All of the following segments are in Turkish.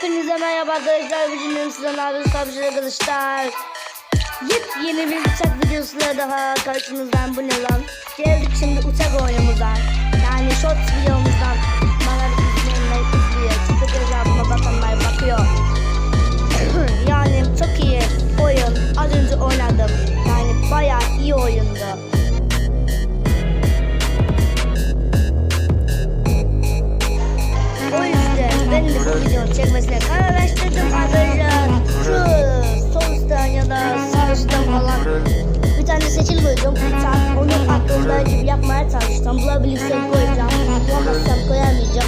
Hepinize merhaba arkadaşlar. Bugün sizden abi sabıcı arkadaşlar. Yepyeni bir uçak videosuyla daha karşınızdan bu ne lan? Geldik şimdi uçak oyunumuzdan. Yani short videomuzdan. Bana izleyenler izliyor. Çıkıp hesabıma bakanlar bakıyor. yani çok iyi oyun. Az önce oynadım. Yani bayağı iyi oyundu. Yüzden ben de bu videonun çekmesine kararlaştırdım arkadaşlar. Şu üstten ya da üstten falan bir tane seçil. Sen onu aklımda gibi yapmaya çalıştım. Bulabilirsem koyacağım. Bulamazsam koyamayacağım.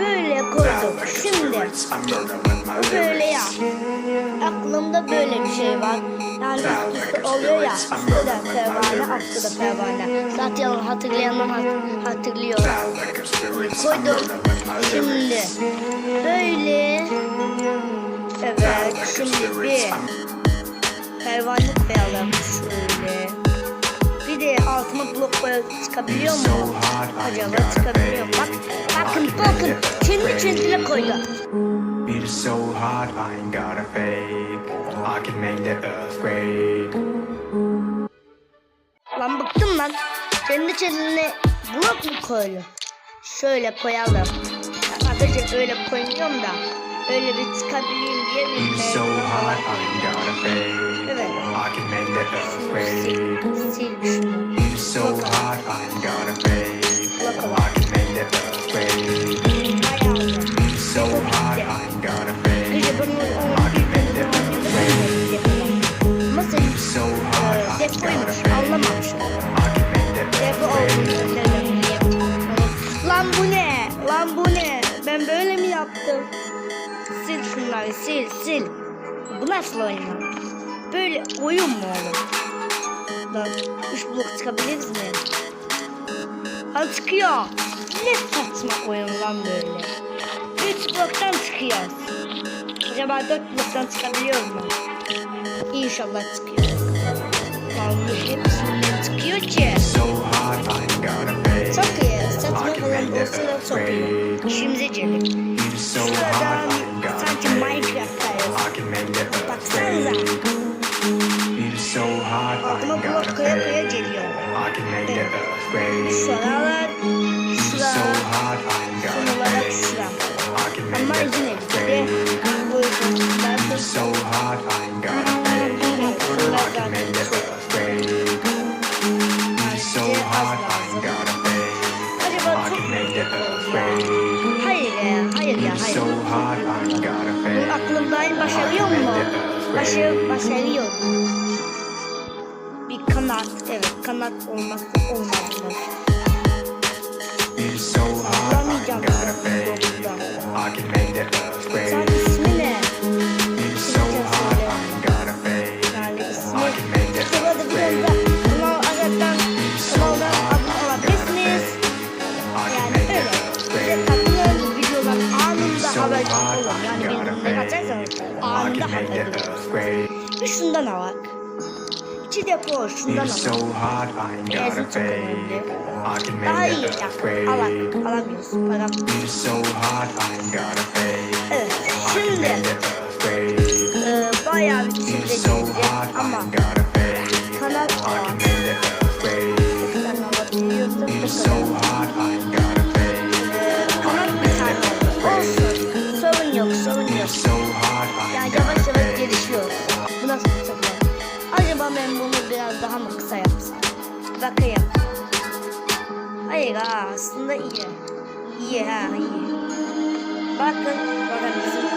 Böyle koyduk. Şimdi böyle ya. Aklımda böyle bir şey var. Yani üst üste oluyor ya. De pervane, altta da pervane. Zaten hatırlayanlar hat- hatırlıyor. Koydum. Şimdi böyle. Evet şimdi bir pervane koyalım şöyle. De altıma blok çıkabiliyor mu? Acaba çıkabiliyor mu? Bak, bakın bakın kendi kendine koydu. İs so hard, I ain't got a fake. I can make the earthquake. Lan bıktım lan. Kendi kendine blok mu koyuyor? Şöyle koyalım. Arkadaşlar öyle koyuyorum da öyle bir çıkabileyim diye bir so fake. Evet. Sil, sil şunu. So hard, I ain't got a fake. I can make the. Bayağı. Şunları sil sil. Bu nasıl oyun lan? Böyle oyun mu oğlum? Lan 3 blok çıkabiliriz mi? Ha çıkıyor. Ne saçma oyun lan böyle. 3 bloktan çıkıyoruz. Acaba 4 bloktan çıkabiliyor mu? İnşallah çıkıyor. Vallahi hepsinden çıkıyor ki. Çok iyi. Saçma falan olsa da çok iyi. İşimize gelir. Beat Beat is so şura, hard, I ain't got son a olarak fake. şura. I can make Ama the yine gitti. earthquake. Bu yüzden Başarı, başarıyor. Bir kanat, evet kanat olmazsa olmaz mı? Beat is so hard, I got a. I can make the Sen earthquake. Şundan alak. İki depo şundan so alak. got a çok önemli. Daha iyi. Alak. Alamıyoruz. Param. So. Evet. Şimdi e, bayağı bir so I ama kanat I can var. make Bakayım. Hayır ha aslında iyi. İyi ha iyi. Bakın orada bizim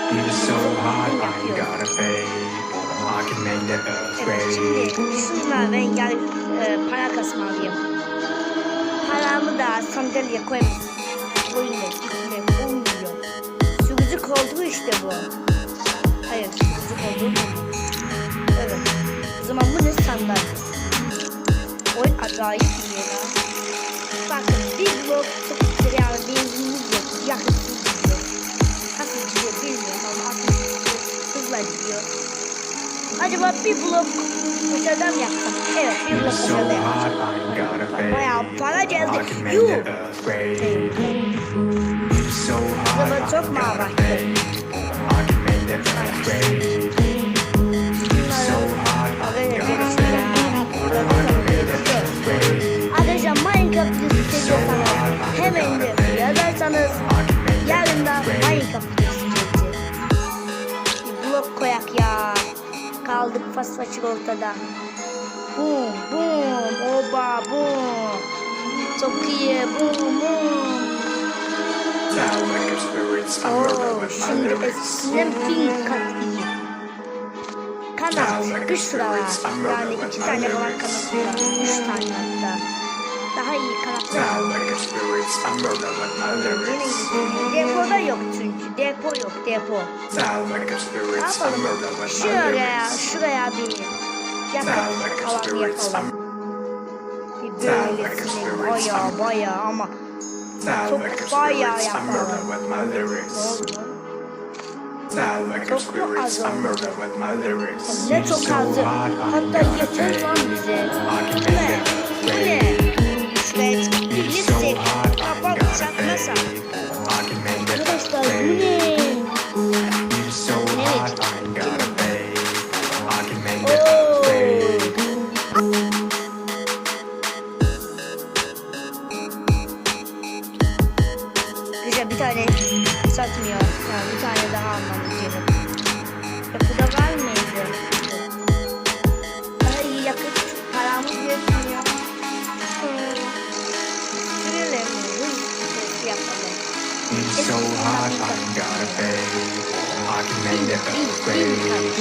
Evet şimdi upgrade. şunla ben gel e, para kasmalıyım. Paramı da sandalye koyayım. Koyayım üstüne koymuyor. Sürücü koltuğu işte bu. Hayır sürücü koltuğu bu. Evet. O zaman bu ne sandalye? Acayip iyi ya. Bakın bir blok çok güzel yani benzinimiz yok. Yakıtsız gidiyor. Nasıl gidiyor bilmiyorum ama aslında hızla gidiyor. Acaba bir blok öteden yapsam? Evet bir blok öteden fade. Bayağı para geldi. Yuh. Acaba I çok mu abarttı? Kaldık fas façık ortada. Bum bum oba bum. Çok iyi bum bum. Now like spirits, I'm Oo, rolling with my şimdi eskisinden bin kat iyi. Kanat bir sıra var. Yani iki tane falan kanat var. Üç tane hatta. Daha iyi kanatlar. Depoda yok çünkü. Depo yok depo. Ne yapalım? Şuraya, şuraya bir alanı spirits, yapalım. Bir böylesine baya baya ama Çok I'm yapalım. Çok mu az oldu? Ne çok azı. Hatta yeter lan bize. Bu ne? Bu ne? Arkadaşlar bu ne? Güzel bir tane satmıyor. Yani bir tane daha almamız gerek. Kat.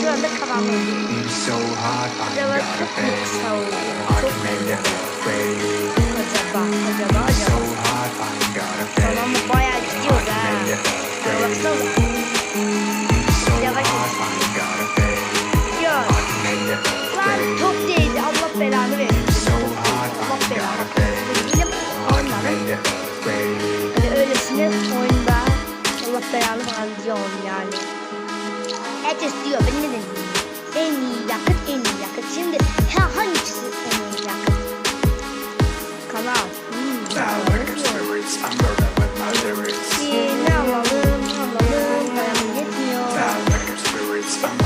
Şu anda kafamı It's so hot, I Acaba ain't got a çok mu fade. kısa oldu? I can make it upgrade. acaba, acaba, acaba. Tamam bu bayağı can ha. baksana. It's so Yavaş Herkes diyor ben ne dedim? En iyi yakıt en iyi yakıt. Şimdi ha, hangisi en iyi yakıt? Kanal. Ne alalım alalım param yetmiyor.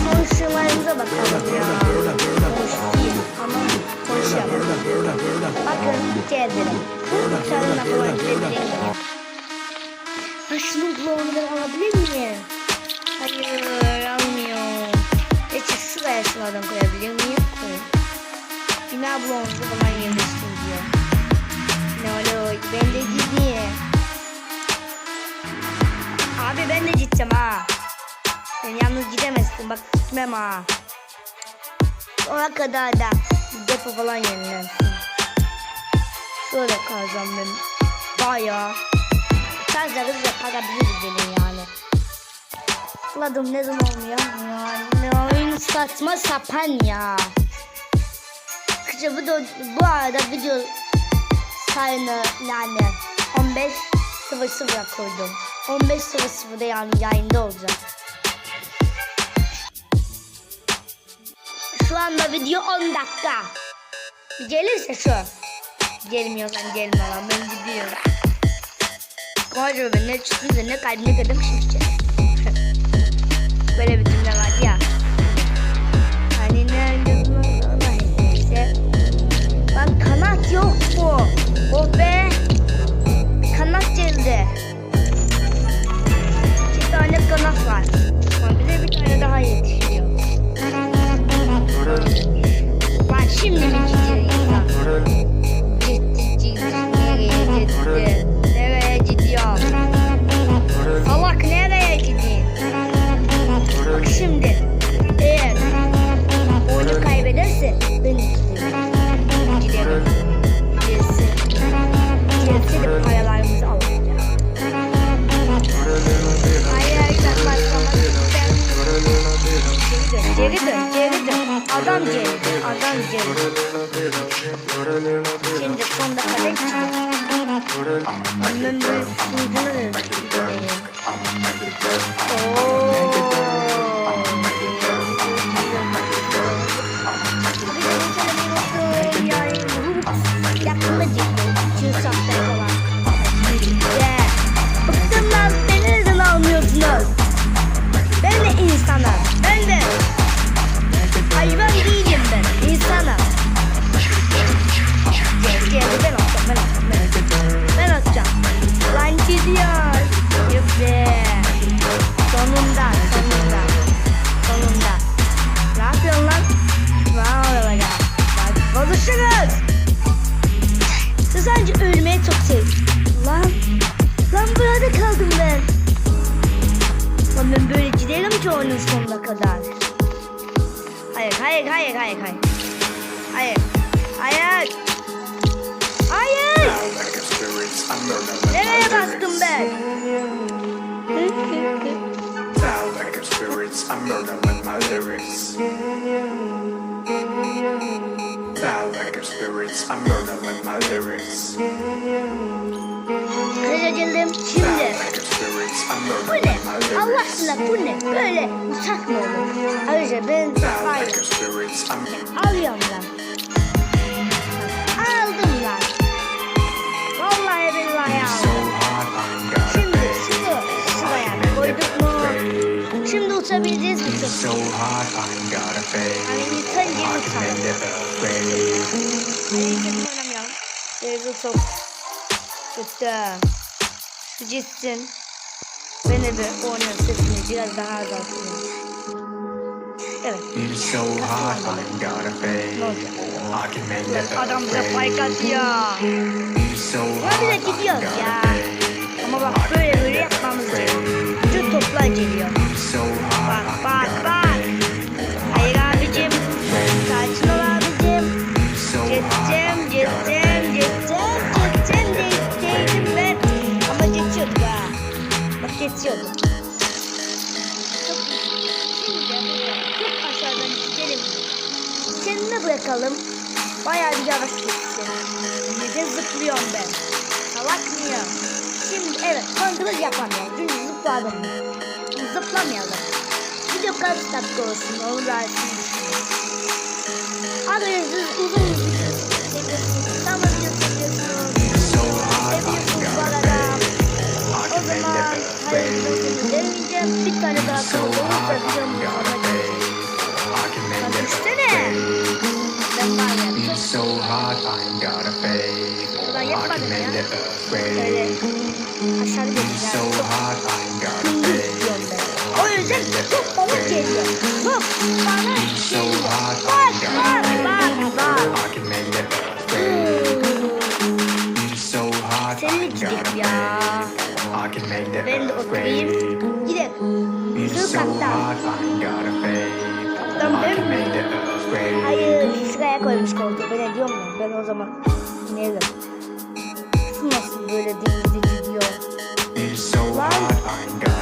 Konuşmalarımıza bakalım ya. Konuşayım ama konuşalım. Bakın geldim. Seninle falan gidebilirim. Ha şunun bloğunu ben alabilir miyim? Şunlardan koyabilir miyim? Koy. Bina bloğumuzu falan yerleştir diyor. Ne olur ben de gideyim. Abi ben de gideceğim ha. Sen yalnız gidemezsin bak gitmem ha. Ona kadar da depo falan yenilensin. Şöyle kalacağım ben. Bayağı. Fazla hız yapabiliriz benim yani. Tıkladım ne zaman yani. Ne oyun saçma sapan ya. Kısa bu, da, bu arada video sayını yani 15.00'a koydum. 15.00'da yani yayında olacak. Şu anda video 10 dakika. Gelirse şu. Gelmiyorsan gelme lan ben gidiyorum. Koca ben ne çıktı ne kalbine kadar şişecek. Böyle bir cümle var ya. Hani nerede bu neyse. Bak kanat yok mu? Oh be. Kanat geldi. Bir tane kanat var. Ama bize bir tane daha yetişiyor. Bak şimdi mi gidiyor? Gitti, gitti, nereye gitti? Nereye gidiyor? Şimdi my lyrics. Sound like a spirits. I'm murder with my lyrics. Sound şimdi. Bu ne? Allah aşkına bu ne? Böyle uçak mı olur? Ayrıca ben hayır. Alıyorum lan. Uçabileceğiz? So hot. I'm gonna pay. Hani insan gibi I can uçalım. make it afraid. Hayır kötü oynamayalım. Devre çok kötü. Şu gitsin. Ben de bir oynuyorum sesini biraz daha azaltayım. Evet. It's so hot. I'm gonna pay. I can make it Adam bize afraid. fark atıyor. It's so bir I'm gidiyoruz ya. pay. Ama bak böyle böyle yapmamız gerekiyor. Bütün toplar geliyor. Bak bak. Hayır abicim. Sakin ol abicim. Geçeceğim, geçeceğim, geçeceğim, geçeceğim geçeceğim ben. Ama geçiyorduk ha. Bak geçiyorduk. Çok, aşağıdan gidelim. Kendine bırakalım. Bayağı bir yavaş. Bir de zıplıyorum ben. Salak mıyım? Şimdi evet kontrol yapamayalım. Çünkü zıpladım. Zıplamayalım. Video kaç dakika olsun onu da Abi siz uzun video çekiyorsunuz. Tam video çekiyorsunuz. It's so hot. I'm Seviyorsunuz bu arada. I O zaman it hayır afraid. videosunu demeyeceğim. Bir tane daha kaldı. I'm videomu gonna alacağım. pay. I can make Bak it düşsene. afraid. Ben var ya It's çok so. I'm gonna pay. Ben I can It's geçeceğim. so Çok hot. I'm gonna O yüzden çok bana geliyor. Çok So geliyor. Bak bak bak bak. Seninle I'm gidip gonna ya. Ben de oturayım. Gidelim. Şu. Tam I ben mi? Hayır şuraya koymuş koltuğu. Ben ne diyorum ben? O zaman inerim. Nasıl böyle denize gidiyor? Lan.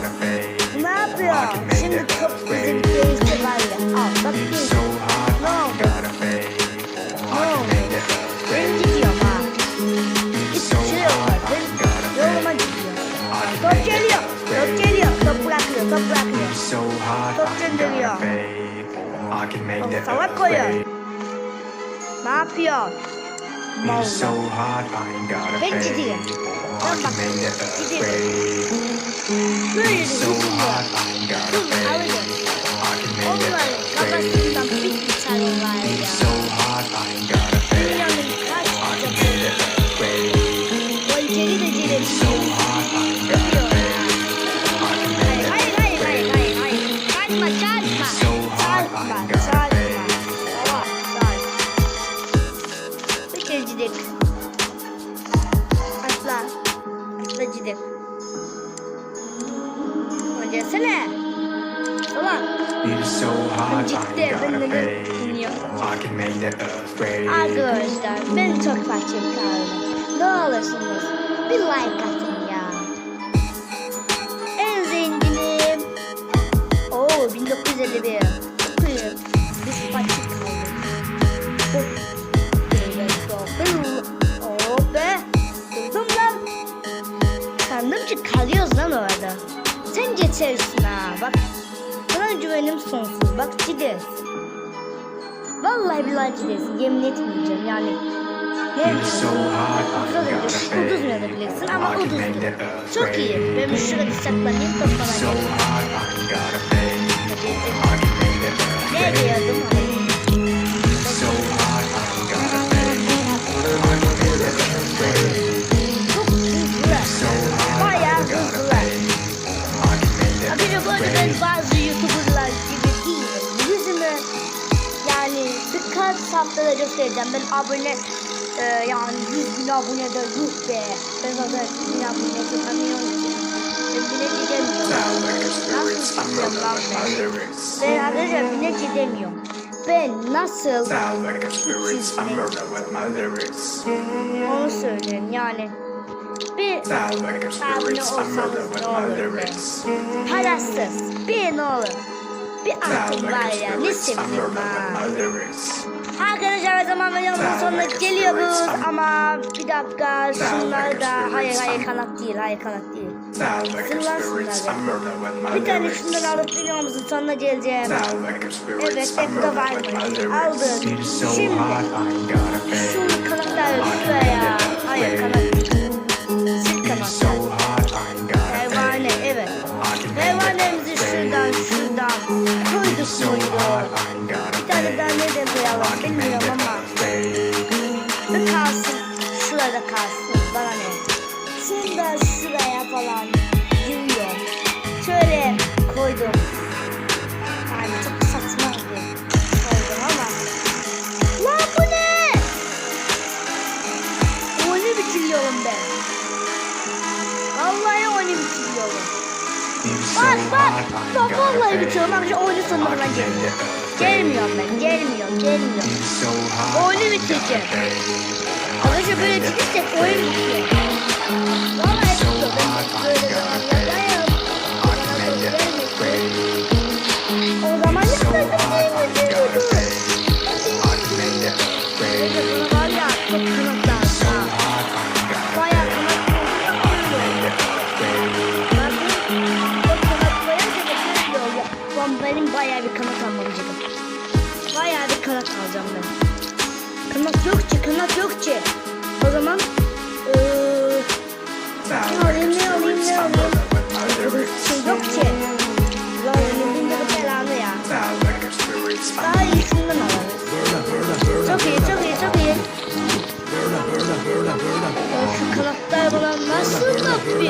Ne make Şimdi çok afraid. değişti var ya. Al bak It's bir. Ne oldu? make it Ben gidiyorum ha. It's Hiç so şey. Ben yoluma pay. gidiyor. I can Top geliyor. Top geliyor. Top bırakıyor. Top bırakıyor. Top gönderiyor. the Salak koyuyor. Ne yapıyor? Gotta Ben. I Ben can bak make the earth ciddiyim. sway. Böyle You're so düşünüyor. hot, I ain't gotta Kız pay. alıyor. I can make the Öncesene. Ulan. Ciddi, ben de sway. Arkadaşlar ben çok fakir kaldım. Ne olursunuz bir like atın ya. En zenginim. Oo 1951. Okuyun. Biz fakir kaldık. Oh be. Durdum lan. Sandım ki kalıyoruz lan orada. Ha bak. Sana güvenim sonsuz. Bak gidiyoruz. Vallahi billahi gidersin. Yemin etmeyeceğim yani. Ne hot, I Ucuz mu ödebilirsin ama ucuz. Çok iyi. Ben şurada saklanayım da falan. I ain't haftada göstereceğim. Ben abone e, yani 100 bin abone de yuh be. Ben zaten 100 bin abone tutamıyorum ki. Ben bile gidemiyorum. Nasıl gideceğim lan ben? Ben arkadaşlar bile gidemiyorum. Ben nasıl lyrics. onu söyleyeyim yani. Bir Sound like a spirit, I'm rolling with my lyrics. parasız bir ne olur. Bir artık var ya ne spirit, I'm sevinirim rolling with ha. Arkadaşlar o zaman videomuzun sonuna geliyoruz ama bir dakika şunları da hayır hayır kanat değil hayır kanat değil. Şunları. With my Bir tane şundan alıp videomuzun sonuna geleceğim. Evet hep de var. Aldık. Şimdi şunu kanatları şuraya. Hayır kanat değil. Sil You're Bir tane daha I can make bilmiyorum ama. Bir kalsın. Şurada kalsın. Bak vallahi bitiriyorum. Bak şu oyunu sonuna falan. Gelmiyorum ben. Gelmiyorum. Gelmiyorum. Oyunu bitireceğim. Arkadaşlar böyle gidersek oyun bitiyor. Vallahi bitiyor. I böyle ain't gotta zaman pay. Da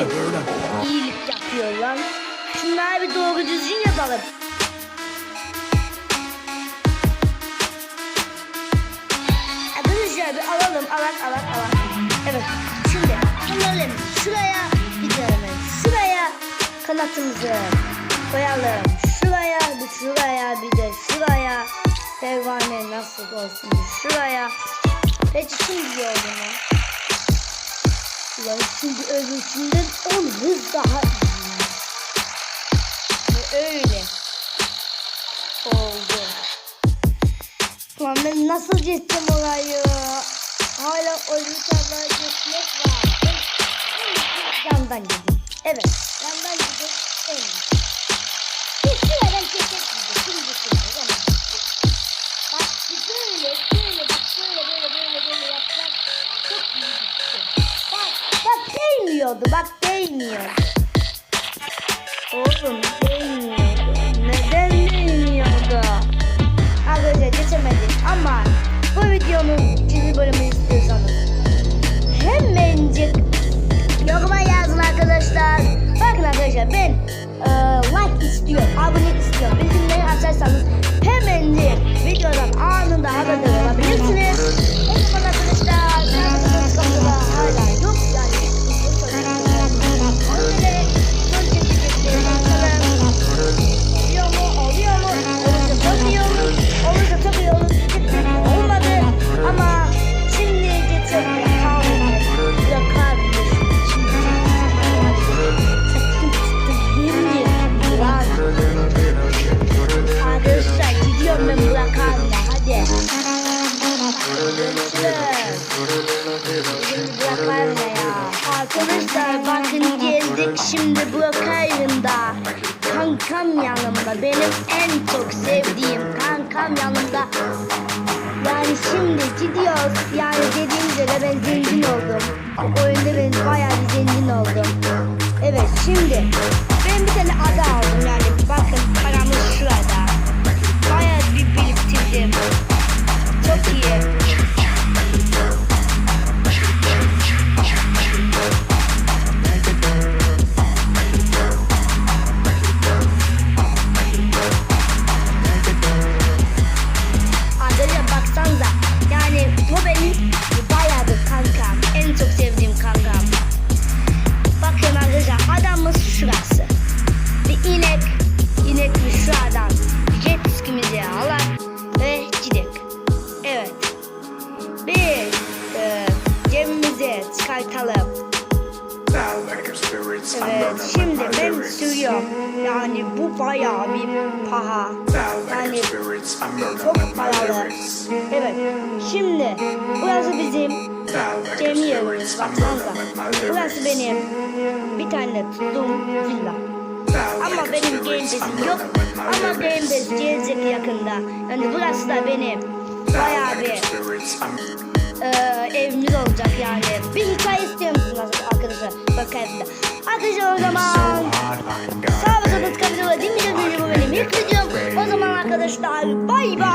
bir iyilik yapıyor lan. Şunları bir doğru düzgün yapalım. Arkadaşlar bir alalım, alak, alak, alak. Evet, şimdi alalım. Şuraya bir tane, şuraya kanatımızı koyalım. Şuraya, bir şuraya, bir de şuraya. Pervane nasıl olsun şuraya. Peki şimdi oldu mu? Ulan şimdi öbürsünden 10 hız daha iyi. Ve öyle oldu. Ulan ben nasıl geçtim orayı? Hala o yukarılara geçmek var. Yandan gideyim. Evet, yandan gideyim. En değiyordu. Bak değmiyor. Oğlum değmiyordu. Neden değmiyordu? Arkadaşlar geçemedik ama bu videonun ikinci bölümünü istiyorsanız hemencik yoruma yazın arkadaşlar. Bakın arkadaşlar ben e, like istiyorum, abone istiyorum. Bildirimleri açarsanız hemencik videodan anında haberdar olabilirsiniz. O zaman arkadaşlar hala yok şimdi çıkartalım. Evet şimdi ben sürüyorum. Yani bu bayağı bir paha. Yani çok paralı. Evet. Şimdi burası bizim gemi yerimiz. Baksanıza. Burası benim bir tane tuttuğum villa. Ama benim Pass'im yok. Ama Pass gelecek yakında. Yani burası da benim bayağı bir e, evimiz olacak yani. Bir hikaye istiyor musunuz arkadaşlar? Bakayım da. Arkadaşlar o zaman sağ ve solda tıkanıcılar dinleyeceğiz. Bu benim ilk videom. O zaman arkadaşlar bay bay.